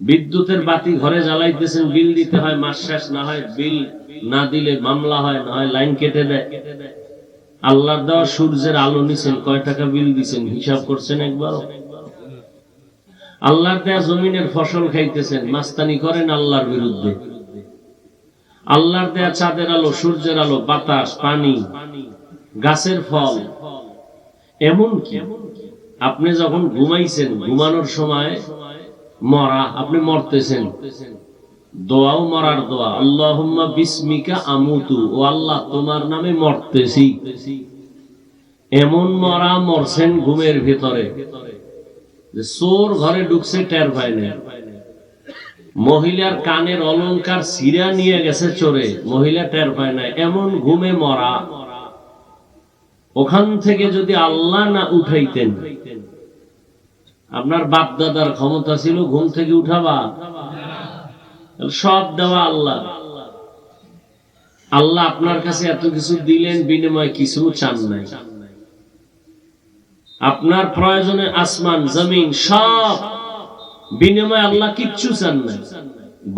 বিদ্যুতের বাতি ঘরে জ্বালাইতেছেন, বিল দিতে হয়, মাস শেষ না হয়, বিল না দিলে মামলা হয়, না হয় লাইন কেটে দেয়। আল্লাহর দেওয়া সূর্যের আলো নিছেন কয় টাকা বিল দিছেন, হিসাব করছেন একবার আল্লাহর দেয়া জমিনের ফসল খাইতেছেন, মাস্তানি করেন আল্লাহর বিরুদ্ধে। আল্লাহর দেয়া চাঁদের আলো, সূর্যের আলো, বাতাস, পানি, গাছের ফল। এমন কি আপনি যখন ঘুমাইছেন, ঘুমানোর সময় মরা, আপনি মরতেছেন। দোয়াও মরার দোয়া। আল্লাহুম্মা বিসমিকা আমুতু। ও আল্লাহ, তোমার নামে মরতেছি। এমন মরা মরছেন ঘুমের ভিতরে। যে চোর ঘরে ঢুকছে, টের পায় মহিলার কানের অলংকার সিরা নিয়ে গেছে চোরে। মহিলা টের পায় না। এমন ঘুমে মরা। ওখান থেকে যদি আল্লাহ না উঠাইতেন আপনার বাপ দাদার ক্ষমতা ছিল ঘুম থেকে উঠাবা সব দেওয়া আল্লাহ। আল্লাহ আপনার কাছে এত কিছু দিলেন, বিনিময় কিছু চান নাই। আপনার প্রয়োজনে আসমান, জমিন, সব বিনিময় আল্লাহ কিচ্ছু চান নাই।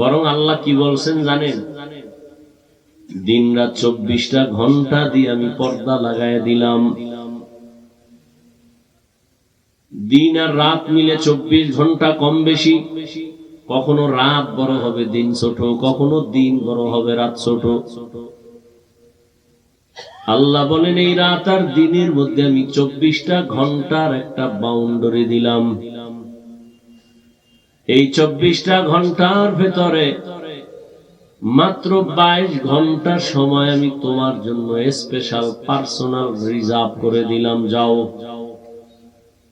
বরং আল্লাহ কি বলছেন জানেন? দিন রাত চব্বিশটা ঘণ্টা দিয়ে আমি পর্দা লাগাই দিলাম। দিন আর রাত মিলে চব্বিশ ঘণ্টা কম বেশি। কখনো রাত বড় হবে দিন ছোট, কখনো দিন বড় হবে রাত ছোট। আল্লাহ বলেন, এই রাত আর দিনের মধ্যে আমি চব্বিশটা ঘণ্টার একটা বাউন্ডারি দিলাম। এই চব্বিশটা ঘণ্টার ভেতরে মাত্র বাইশ ঘণ্টা সময় আমি তোমার জন্য স্পেশাল পার্সোনাল রিজার্ভ করে দিলাম। যাও।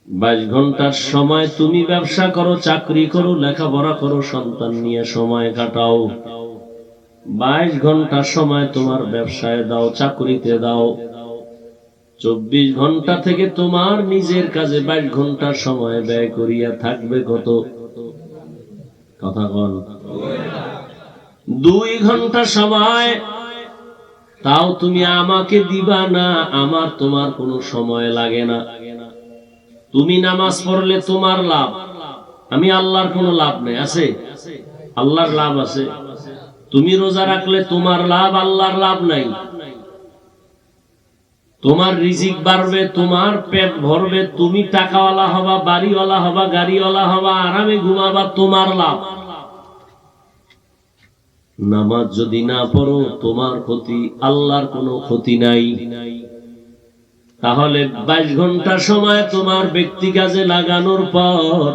বাইশ ঘণ্টার সময় তুমি ব্যবসা করো, চাকরি করো, লেখাপড়া করো, সন্তান নিয়ে সময় কাটাও। বাইশ ঘণ্টা সময় তোমার ব্যবসায় দাও, চাকরিতে দাও। চব্বিশ ঘণ্টা থেকে তোমার নিজের কাজে বাইশ ঘণ্টা সময় ব্যয় করিয়া থাকবে কত? কথা কন। দুই ঘণ্টা সময়, তাও তুমি আমাকে দিবা না, আমার তোমার কোনো সময় লাগে না। তুমি নামাজ পড়লে তোমার লাভ। আমি আল্লাহর কোনো লাভ নেই, আছে? আল্লাহর লাভ আছে। তুমি রোজা রাখলে তোমার লাভ, আল্লাহর লাভ নাই। তোমার রিজিক বাড়বে, তোমার পেট ভরবে, তুমি টাকাওয়ালা হবা, বাড়িওয়ালা হবা, গাড়িওয়ালা হবা, আরামে ঘুমাবা, তোমার লাভ। নামাজ যদি না পড়ো, তোমার ক্ষতি, আল্লাহর কোনো ক্ষতি নাই। তাহলে বাইশ ঘণ্টা সময় তোমার ব্যক্তি কাজে লাগানোর পর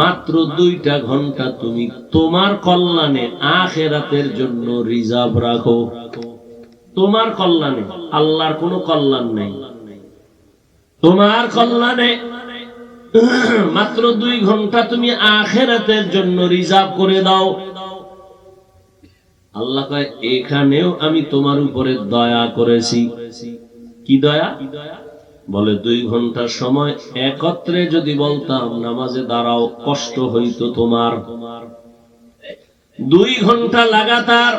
মাত্র দুইটা ঘণ্টা তুমি তোমার কল্যাণে আখেরাতের জন্য রিজার্ভ রাখো। তোমার কল্যাণে, আল্লাহর কোনো কল্যাণ নেই। তোমার কল্যাণে মাত্র দুই ঘণ্টা তুমি আখেরাতের জন্য রিজার্ভ করে দাও। আল্লাহ এখানেও আমি তোমার উপরে দয়া করেছি। কি দয়া? বলে, দুই ঘণ্টা সময় একত্রে যদি বলতাম, নামাজে দাঁড়াও, কষ্ট হইতো তোমার। দুই ঘণ্টা লাগাতার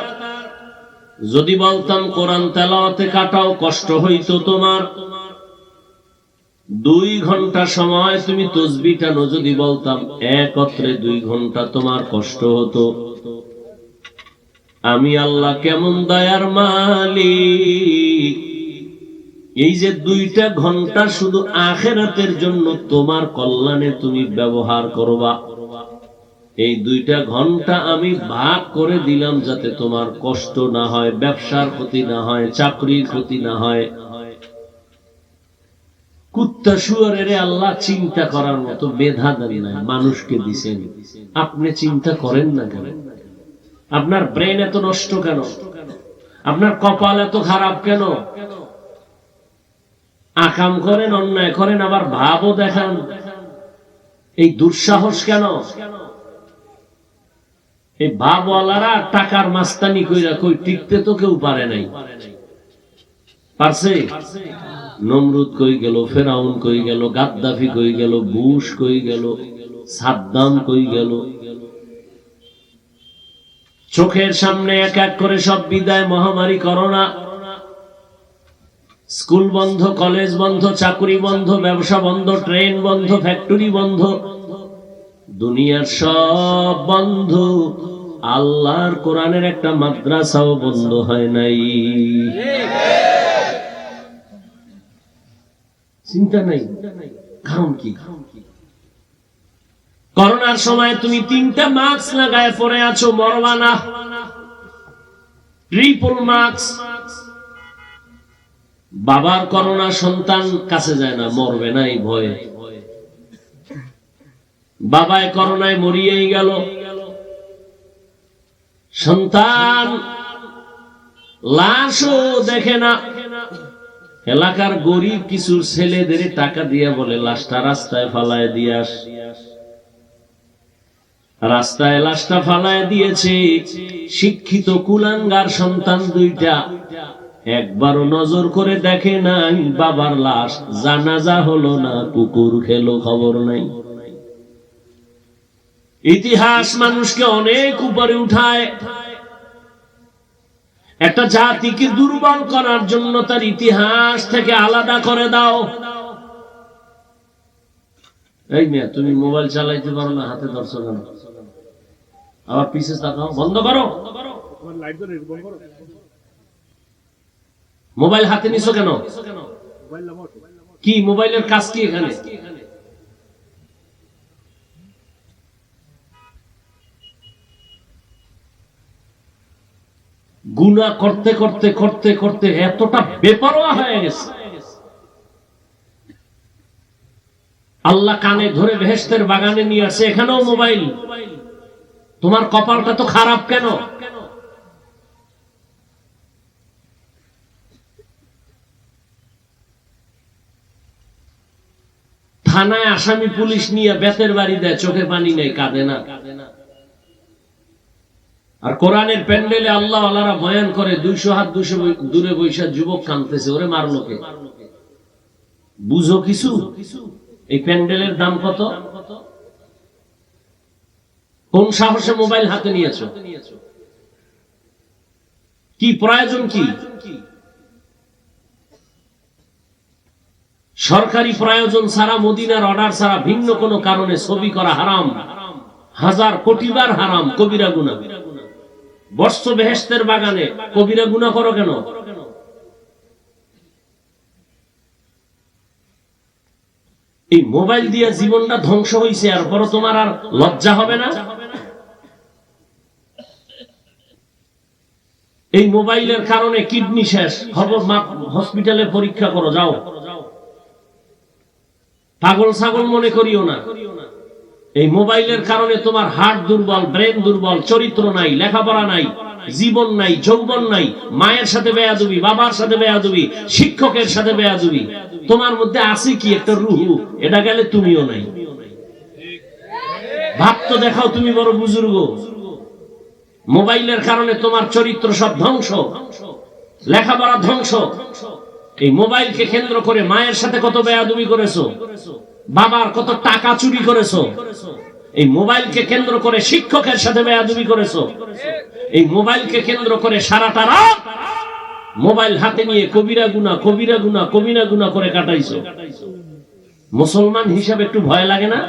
যদি বলতাম, কোরআন তেলাওয়াতে কাটাও, কষ্ট হইতো তোমার। দুই ঘণ্টা সময় তুমি তসবি টানো, যদি বলতাম, একত্রে দুই ঘণ্টা তোমার কষ্ট হতো। আমি আল্লাহ কেমন দয়ার মালিক। এই যে দুইটা ঘণ্টা শুধু আখেরাতের জন্য তোমার কল্যাণে তুমি ব্যবহার করবা। এই দুইটা ঘণ্টা আমি ভাগ করে দিলাম যাতে তোমার কষ্ট না হয়, ব্যবসার ক্ষতি না হয়, চাকরির ক্ষতি না হয়। কুত্তা শুয়ারের আল্লাহ চিন্তা করার মতো মেধা দেন নাই, মানুষকে দিছেন। আপনি চিন্তা করেন না কেন? আপনার ব্রেন এত নষ্ট কেন? আপনার কপাল এত খারাপ কেন? আকাম করেন, অন্যায় করেন, আবার ভাবও দেখান। এই দুঃসাহস কেন? এই ভাবওয়ালারা টাকার মাস্তানি কইরা কই, টিকতে তো কেউ পারে নাই। পারছে? নমরুদ কই গেল, ফেরাউন কই গেল, গাদ্দাফি কই গেল, বুশ কই গেল, সাদ্দাম কই গেল। চোখের সামনে এক এক করে সব বিদায়, মহামারী করোনা। স্কুল বন্ধ, কলেজ বন্ধ, চাকরি বন্ধ, ব্যবসা বন্ধ, ট্রেন বন্ধ, ফ্যাক্টরি বন্ধ। দুনিয়ার সব বন্ধ। আল্লাহর কোরআনের একটা মাদ্রাসাও বন্ধ হয় নাই। চিন্তা নাই। কারণ কি? করোনার সময় তুমি তিনটা মাস্ক লাগায় পরে আছো মরবা না ট্রিপল মাস্ক। বাবার করোনা সন্তান কাছে যায় না, মরবে না এই ভয়ে। বাবায় করোনায় মরিয়েই গেল। সন্তান লাশও দেখে না। এলাকার গরিব কিছু ছেলেদের টাকা দিয়ে বলে, লাশটা রাস্তায় ফালায় দিয়ে আস। রাস্তায় লাশটা ফালায় দিয়েছে শিক্ষিত কুলাঙ্গার সন্তান দুইটা। একবারও নজর করে দেখে নাই বাবার লাশ। জানাজা হলো না, কুকুর খেলো, খবর নাই। ইতিহাস মানুষকে অনেক উপরে উঠায়। একটা জাতিকে দুর্বল করার জন্য তার ইতিহাস থেকে আলাদা করে দাও। এই মেয়ে, তুমি মোবাইল চালাইতে পারো না, হাতে কেন? আবার পিছে তাকাও বন্ধ করো। মোবাইল হাতে নিছো কেন? কি, মোবাইলের কাজ কি এখানে? গুণা করতে করতে করতে করতে এতটা বেপরোয়া হয়ে গেছে। আল্লাহ কানে ধরে ভেস্তের বাগানে নিয়ে আসে, এখানেও মোবাইল। তোমার কপালটা তো খারাপ কেন? থানায় আসামি পুলিশ নিয়ে বেতের বাড়ি দেয়, চোখে পানি নেই, কাঁদে না। আর কোরআনের প্যান্ডেলে আল্লাহ আল্লাহরা বয়ান করে, দুইশো হাত দুশো দূরে বৈশা যুবক কাঁদতেছে, ওরে মারলো কে? বুঝো কিছু? এই প্যান্ডেলের দাম কত? কোন সাহসে মোবাইল হাতে নিয়েছো? কি প্রয়োজন কি? সরকারি প্রয়োজন ছাড়া, মদিনার অর্ডার ছাড়া ভিন্ন কোনো কারণে ছবি করা হারাম হাজার কোটিবার হারাম, কবিরা গুণা বর্ষ বেহেস্তের বাগানে কবিরা গুণা করো কেন? এই মোবাইল দিয়ে জীবনটা ধ্বংস হয়েছে আর পর তোমার আর লজ্জা হবে না? এই মোবাইলের কারণে কিডনি শেষ, খবর হসপিটালে পরীক্ষা করো, যাও। পাগল ছাগল মনে করিও না। এই মোবাইলের কারণে তোমার হার্ট দুর্বল, ব্রেন দুর্বল, চরিত্র নাই, লেখাপড়া নাই, জীবন নাই, যৌবন নাই, মায়ের সাথে বেয়াদুবি, বাবার সাথে বেয়াদুবি, শিক্ষকের সাথে বেয়াদুবি। তোমার মধ্যে আছে কি একটা রুহু? এটা গেলে তুমিও নাই। ভাব তো দেখাও তুমি বড় বুজুর্গ। মোবাইলের কারণে তোমার চরিত্র সব ধ্বংস। লেখাপড়া ধ্বংস। এই মোবাইলকে কেন্দ্র করে মায়ের সাথে কত বেয়াদুবি করেছ? বাবার কত টাকা চুরি করেছ? এই মোবাইলকে কেন্দ্র করে শিক্ষকের সাথে বেয়াদুবি করেছ? এই মোবাইলকে কেন্দ্র করে সারাটা রাত মোবাইল হাতে নিয়ে কবিরা গুনা কবিরা গুনা কবিরা গুনা করে কাটাইছো। মুসলমান হিসাবে একটু ভয় লাগে না?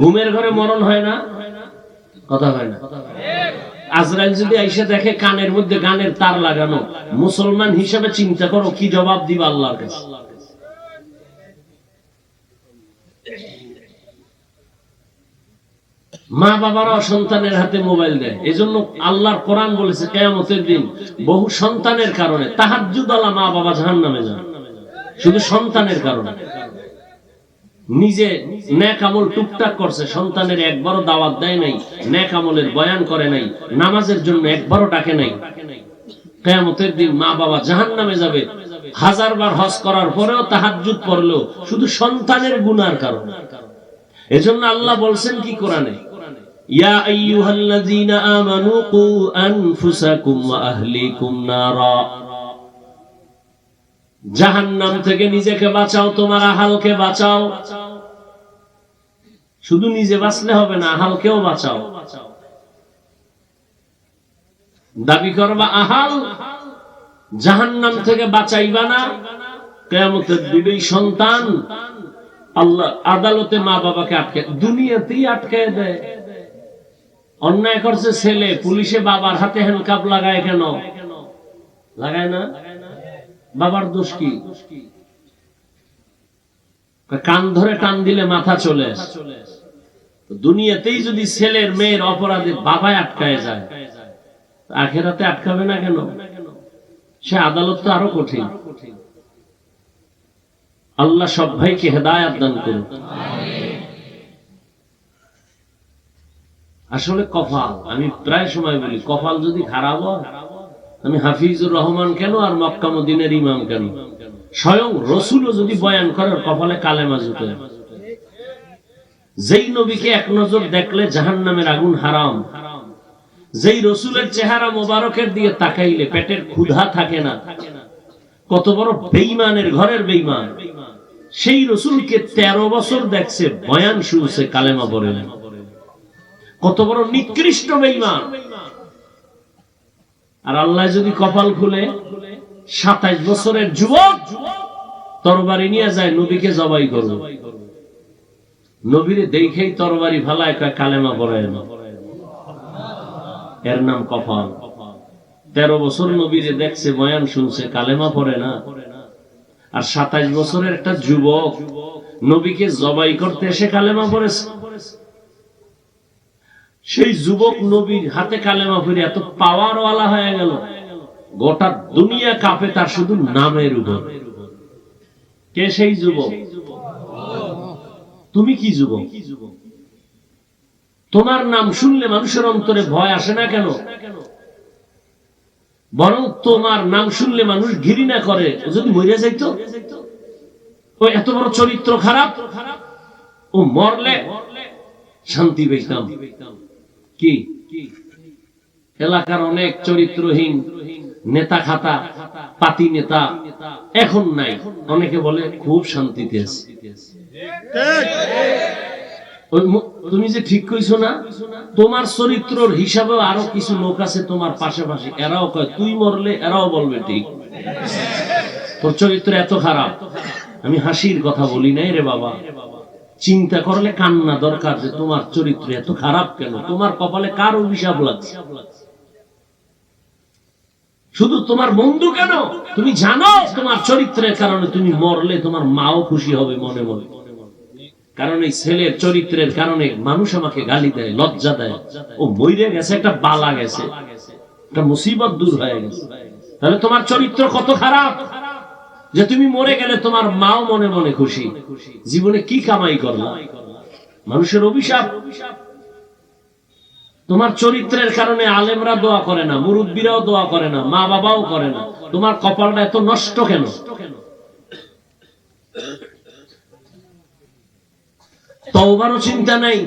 ঘুমের ঘরে মরণ হয় না? কথা হয় না। আজরাইল যদি আইসা দেখে কানের মধ্যে গানের তার লাগানো, মুসলমান হিসাবে চিন্তা করো কি জবাব দিবা আল্লাহর কাছে। মা বাবারা সন্তানের হাতে মোবাইল দেয়। এই জন্য আল্লাহর কোরআন বলেছে, কেয়ামতের দিন বহু সন্তানের কারণে তাহাজুদালা মা বাবা জাহান নামে যান শুধু সন্তানের কারণে। নিজে ন্যাক আমল টুকটাক করছে, সন্তানের একবারও দাওয়াত দেয় নাই ন্যাক আমলের বয়ান করে নাই, নামাজের জন্য একবারও ডাকে নাই। কেয়ামতের দিন মা বাবা জাহান নামে যাবে। হাজার বার হজ করার পরেও তাহাজুদ পড়লেও শুধু সন্তানের গুনার কারণে। এজন্য আল্লাহ বলছেন কি কোরআনে? ইয়া আইয়ুহাল্লাযীনা আমানু কু আনফুসাকুম ওয়া আহলিকুম নারা। জাহান্নাম থেকে নিজেকে বাঁচাও, তোমার আহালকে বাঁচাও। শুধু নিজে বাঁচলে হবে না, আহালকেও বাঁচাও। দাবি করবা, আহাল, জাহান্নাম থেকে বাঁচাইবা না। কেয়ামতের দিনেই সন্তান আল্লাহ আদালতে মা বাবাকে আটকে, দুনিয়াতেই আটকে দেয়। অন্যায় করছে ছেলে, পুলিশে বাবার হাতে হ্যান্ডকাপ লাগায় কেন? লাগায় না? বাবার দোষ কি? কান ধরে টান দিলে মাথা চলে দুনিয়াতেই যদি ছেলের মেয়ের অপরাধে বাবায় আটকায় যায় আখেরাতে আটকাবে না কেন? সে আদালত তো আরও কঠিন। আল্লাহ সব ভাইকে হেদায়াত দান করুন আসলে কপাল আমি প্রায় সময় বলি কপাল যদি খারাপ হয় আমি হাফিজুর রহমান কেন আর মক্কা মদিনের ইমাম কেন? স্বয়ং রসুলও যদি বয়ান করে ওর কপালে কালেমা জুটে। যেই নবীকে এক নজর দেখলে জাহান নামের আগুন হারাম। যেই রসুলের চেহারা মোবারকের দিয়ে তাকাইলে পেটের ক্ষুধা থাকে না। কত বড় বেইমানের ঘরের বেইমান সেই রসুলকে তেরো বছর দেখছে, বয়ান শুনছে, কালেমা না কত বড় নিকৃষ্ট বেইমান আর আল্লাহ যদি কপাল খুলে সাতাইশ বছরের যুবক তরবারি নিয়ে যায়, নবীকে জবাই করব। নবীরে দেখেই তরবারি ভালায় কয়, কালেমা পড়ে না। এর নাম কপাল। তেরো বছর নবীরে দেখছে, বয়ান শুনছে, কালেমা পড়ে না। আর সাতাইশ বছরের একটা যুবক নবীকে জবাই করতে এসে কালেমা পড়েছে। সেই যুবক নবীর হাতে কালেমা পড়ে এত পাওয়ার ওয়ালা হয়ে গেল। গোটা দুনিয়া কাঁপে তার শুধু নামের উপর। কে সেই যুবক? তুমি কি যুবক? তোমার নাম শুনলে মানুষের অন্তরে ভয় আসে না কেন? বরং তোমার নাম শুনলে মানুষ ঘৃণা করে যদি মরে যাইতো? ও এত বড় চরিত্র খারাপ? ও মরলে শান্তি পেতাম। কি? এলাকার অনেক চরিত্রহীন নেতা খাতা, পাতি নেতা এখন নাই। অনেকে বলে খুব শান্তিতে আছে। তুমি যে ঠিক কইছো না, তোমার চরিত্রর হিসাবে আরও কিছু লোক আছে তোমার পাশাপাশি। এরাও কয়, তুই মরলে এরাও বলবে ঠিক। তোর চরিত্র এত খারাপ, আমি হাসির কথা বলি নাই রে বাবা। চিন্তা করলে কান্না দরকার যে তোমার চরিত্র এত খারাপ কেন? তোমার কপালে কার অভিশাপ লাগছে শুধু তোমার বন্ধু কেন? তুমি জানো তোমার চরিত্রের কারণে তুমি মরলে তোমার মাও খুশি হবে মনে মনে। কারণ এই ছেলের চরিত্রের কারণে মানুষ আমাকে গালি দেয়, লজ্জা দেয়। ও মইরে গেছে, একটা বালা গেছে। একটা মুসিবত দূর হয়ে গেছে। তাহলে তোমার চরিত্র কত খারাপ? যে তুমি মরে গেলে তোমার মাও মনে মনে খুশি। জীবনে কি কামাই করলা? মানুষের অভিশাপ। তোমার চরিত্রের কারণে আলেমরা দোয়া করে না, মুরব্বীরাও দোয়া করে না, মা বাবাও করে না। তোমার কপালটা এত নষ্ট কেন? তওবারও চিন্তা নাই।